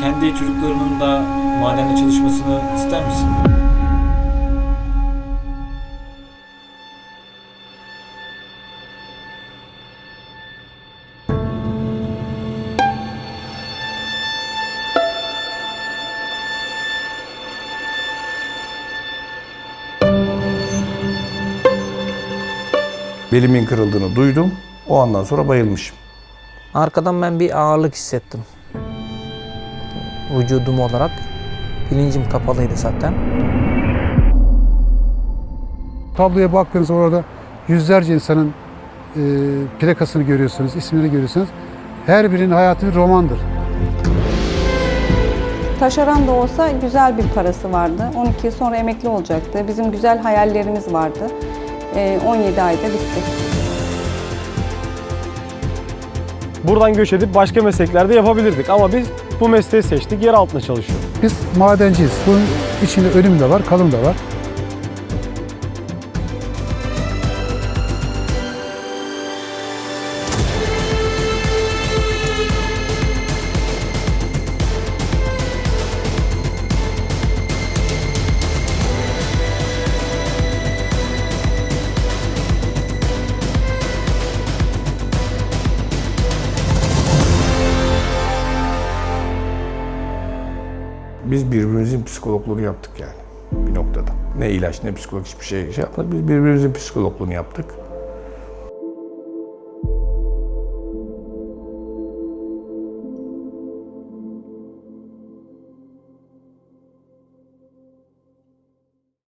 kendi çocuklarının da madende çalışmasını ister misin? Belimin kırıldığını duydum. O andan sonra bayılmışım. Arkadan ben bir ağırlık hissettim. Vücudum olarak. Bilincim kapalıydı zaten. Tabloya baktığınız orada yüzlerce insanın e, plakasını görüyorsunuz, ismini görüyorsunuz. Her birinin hayatı bir romandır. Taşeron da olsa güzel bir parası vardı. 12 yıl sonra emekli olacaktı. Bizim güzel hayallerimiz vardı. Ee, 17 ayda bitti. Buradan göç edip başka mesleklerde yapabilirdik ama biz bu mesleği seçtik, yer altında çalışıyoruz. Biz madenciyiz. Bunun içinde ölüm de var, kalım da var. Biz birbirimizin psikologluğunu yaptık yani bir noktada. Ne ilaç ne psikolog hiçbir şey şey yapmadık. Biz birbirimizin psikologluğunu yaptık.